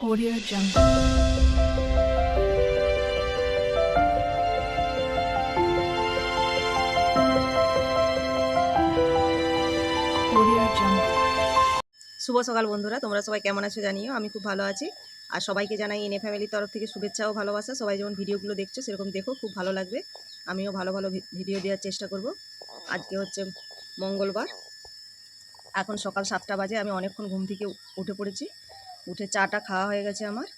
Audio Jungle. শুভ সকাল বন্ধুরা, তোমরা সবাই কেমন আছো জানিও? আমি খুব ভালো আছি। আর সবাইকে জানাই এনে ফ্যামিলির তরফ থেকে শুভেচ্ছা ও ভালোবাসা। সবাই যেমন ভিডিওগুলো দেখছ, সেরকম দেখো, খুব ভালো লাগবে। আমিও ভালো ভালো ভিডিও দেওয়ার চেষ্টা করব। আজকে হচ্ছে মঙ্গলবার। এখন সকাল সাতটা বাজে, আমি অনেকক্ষণ ঘুম থেকে উঠে পড়েছি। উঠে চাটা খাওয়া হয়ে গেছে আমার।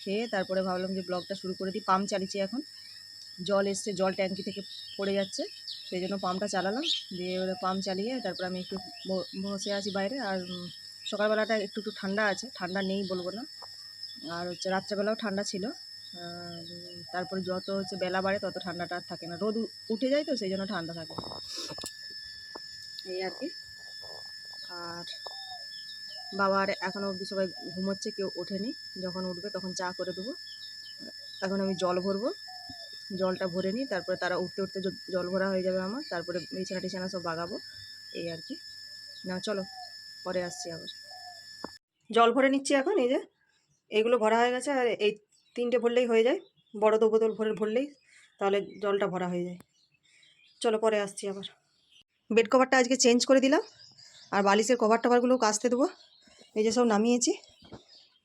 খেয়ে তারপরে ভাবলাম যে ব্লগটা শুরু করে দিই। পাম্প চালিয়েছি এখন। জল এসছে, জল ট্যাঙ্কি থেকে পড়ে যাচ্ছে। সেই জন্য পাম্পটা চালালাম। দিয়ে পাম্প চালিয়ে তারপরে আমি একটু বসে আছি বাইরে। আর সকালবেলাটা একটু একটু ঠান্ডা আছে। ঠান্ডা নেই বলব না। আর হচ্ছে রাত্রেবেলাও ঠান্ডা ছিল। তারপরে যত হচ্ছে বেলা বাড়ে তত ঠান্ডাটা থাকে না। রোদ উঠে যায় তো সেই জন্য ঠান্ডা থাকে। এই আর কি। আর বাবার এখনও অবধি সবাই ঘুমোচ্ছে, কেউ ওঠেনি। যখন উঠবে তখন চা করে দেবো। এখন আমি জল ভরবো। জলটা ভরে নিই, তারপরে তারা উঠতে উঠতে জল ভরা হয়ে যাবে আমার। তারপরে বিছানা টিছানা সব বাগাবো। এই আর কি। না, চলো, পরে আসছি আবার। জল ভরে নিচ্ছি এখন, এই যে। এইগুলো ভরা হয়ে গেছে, আর এই তিনটে ভরলেই হয়ে যায়। বড় দো বোতল ভরে ভরলেই, তাহলে জলটা ভরা হয়ে যায়। চলো, পরে আসছি আবার। বেড কভারটা আজকে চেঞ্জ করে দিলাম। আর বালিশের কভার টভারগুলো কাচতে দেবো। এই যে সব নামিয়েছি।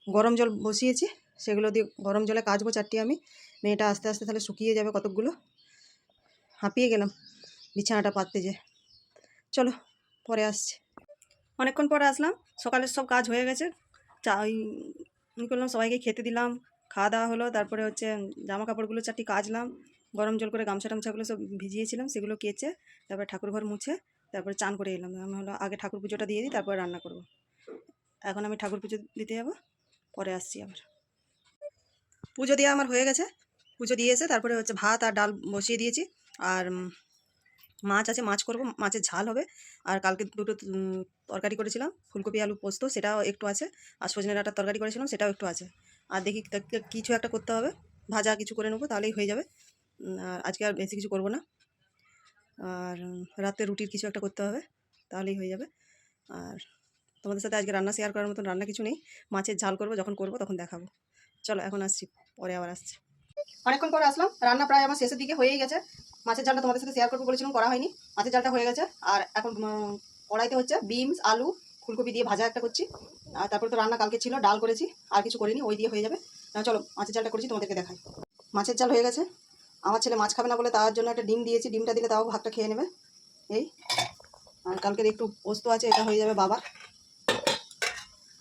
গরম জল বসিয়েছি। সেগুলো দিয়ে গরম জলে কাচবো চারটি আমি। মেয়েটা আস্তে আস্তে তাহলে শুকিয়ে যাবে কতকগুলো। হাঁপিয়ে গেলাম বিছানাটা পাততে যে চলো, পরে আসছি। অনেকক্ষণ পরে আসলাম। সকালের সব কাজ হয়ে গেছে। চা ওই করলাম সবাইকে খেতে দিলাম। খাওয়া দাওয়া হলো। তারপরে হচ্ছে জামা কাপড়গুলো চারটি কাচলাম। গরম জল করে গামছা টামছাগুলো সব ভিজিয়েছিলাম। সেগুলো কেচে, তারপরে ঠাকুর ঘর মুছে, তারপরে চান করে এলাম। আমি হলো আগে ঠাকুর পুজোটা দিয়ে দিই, তারপরে রান্না করব। এখন আমি ঠাকুর পুজো দিতে যাব, পরে আসছি আবার। পুজো দেওয়া আমার হয়ে গেছে। পুজো দিয়ে এসে তারপরে হচ্ছে ভাত আর ডাল বসিয়ে দিয়েছি। আর মাছ আছে, মাছ করব, মাছের ঝাল হবে। আর কালকে দুটো তরকারি করেছিলাম, ফুলকপি, আলু পোস্ত, সেটাও একটু আছে। আর সজনে ডাটার তরকারি করেছিলাম, সেটাও একটু আছে। আর দেখি কিছু একটা করতে হবে। ভাজা কিছু করে নেব, তাহলেই হয়ে যাবে। আর আজকে আর বেশি কিছু করব না। আর রাতে রুটির কিছু একটা করতে হবে, তাহলেই হয়ে যাবে। আর তোমাদের সাথে আজকে রান্না শেয়ার করার মতন রান্না কিছু নেই। মাছের ঝাল করব, যখন করব তখন দেখাবো। চলো, এখন আসছি, পরে আবার আসছি। অনেকক্ষণ পরে আসলাম, রান্না প্রায় আমার শেষের দিকে হয়েই গেছে। মাছের ঝালটা তোমাদের সাথে শেয়ার করব বলেছিলাম, করা হয়নি। মাছের জালটা হয়ে গেছে, আর এখন কড়াইতে হচ্ছে বিনস আলু, ফুলকপি দিয়ে ভাজা একটা করছি। আর তারপরে তো রান্না কালকে ছিল, ডাল করেছি, আর কিছু করিনি, ওই দিয়ে হয়ে যাবে। চলো, মাছের জালটা করেছি, তোমাদেরকে দেখাই। মাছের জাল হয়ে গেছে। আমার ছেলে মাছ খাবে না বলে তার জন্য একটা ডিম দিয়েছি, ডিমটা দিলে তাও ভাতটা খেয়ে নেবে। এই, আর কালকের একটু পোস্ত আছে, এটা হয়ে যাবে বাবার।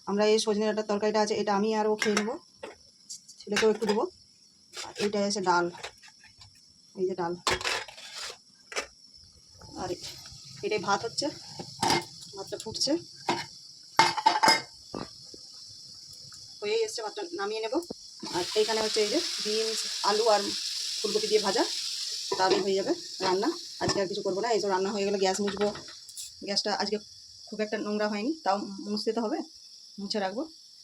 আমরা এই সজনে ডাটার তরকারিটা আছে, এটা আমি আর ও খেয়ে নেব। ছেলেকেও একটু দেবো। আর এইটা এসে ডাল। এই যে ডাল। আর এটাই ভাত হচ্ছে। ভাতটা ফুটছে। হয়েই এসছে, ভাতটা নামিয়ে নেব। আর এইখানে হচ্ছে এই যে বিনস, আলু আর ফুলকপি দিয়ে ভাজা। তাহলেই হয়ে যাবে রান্না। আজকে আর কিছু করব না, এইসব রান্না হয়ে গেলে গ্যাস মুছবো। গ্যাসটা আজকে খুব একটা নোংরা হয়নি, তাও মুছতে তো হবে। মুছে রাখব।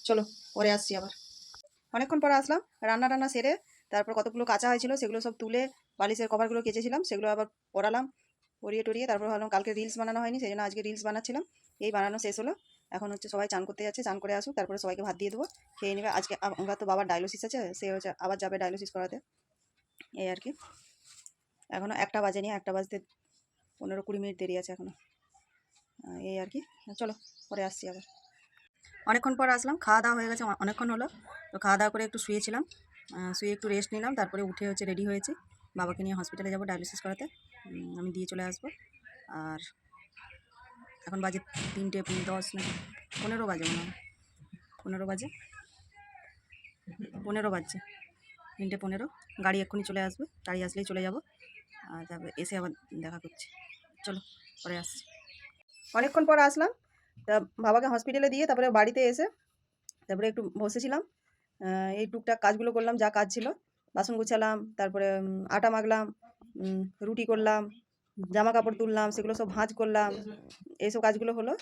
চলো, পরে আসছি আবার। অনেকক্ষণ পরে আসলাম, রান্না টান্না সেরে তারপর কতগুলো কাঁচা হয়েছিল সেগুলো সব তুলে বালিশের কভারগুলো কেচেছিলাম, সেগুলো আবার পরালাম, পরিয়ে টরিয়ে তারপর ভাবলাম কালকে রিলস বানানো হয়নি, সেই জন্য আজকে রিলস বানাচ্ছিলাম। এই বানানো শেষ হলো। এখন হচ্ছে সবাই চান করতে যাচ্ছে, চান করে আসুক, তারপরে সবাইকে ভাত দিয়ে দেবো, খেয়ে নেবে। আজকে আমরা তো বাবার ডায়ালিসিস আছে, সে হচ্ছে আবার যাবে ডায়ালিসিস করাতে। এই আর কি। এখনও একটা বাজে নিয়ে একটা বাজতে পনেরো কুড়ি মিনিট দেরি আছে এখনও এই আর কি। চলো, পরে আসছি আবার। অনেকক্ষণ পর আসলাম, খাওয়া দাওয়া হয়ে গেছে অনেকক্ষণ হলো। তো খাওয়া দাওয়া করে একটু শুয়েছিলাম শুয়ে একটু রেস্ট নিলাম, তারপরে উঠে হচ্ছে রেডি হয়েছি। বাবাকে নিয়ে হসপিটালে যাব ডায়ালিসিস করাতে। আমি দিয়ে চলে আসব। আর এখন বাজে তিনটে দশ না, পনেরো বাজে মনে হয়। পনেরো বাজে। পনেরো বাজছে। তিনটে পনেরো। গাড়ি এক্ষুনি চলে আসবে, গাড়ি আসলেই চলে যাব। আর তারপরে এসে আবার দেখা করছি। চলো, পরে আসছি। অনেকক্ষণ পর আসলাম। তা বাবাকে হসপিটালে দিয়ে তারপরে বাড়িতে এসে তারপরে একটু বসেছিলাম। এই টুকটাক কাজগুলো করলাম, যা কাজ ছিল। বাসন গুছালাম, তারপরে আটা মাখলাম রুটি করলাম জামা কাপড় তুললাম, সেগুলো সব ভাঁজ করলাম। এইসব কাজগুলো হলো।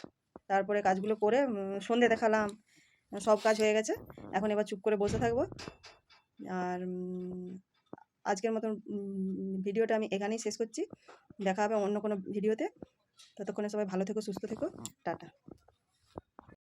তারপরে কাজগুলো করে সন্ধে দেখালাম। সব কাজ হয়ে গেছে। এখন এবার চুপ করে বসে থাকব। আর আজকের মতন ভিডিওটা আমি এখানেই শেষ করছি। দেখা হবে অন্য কোনো ভিডিওতে। ততক্ষণে সবাই ভালো থেকো, সুস্থ থেকো। টাটা।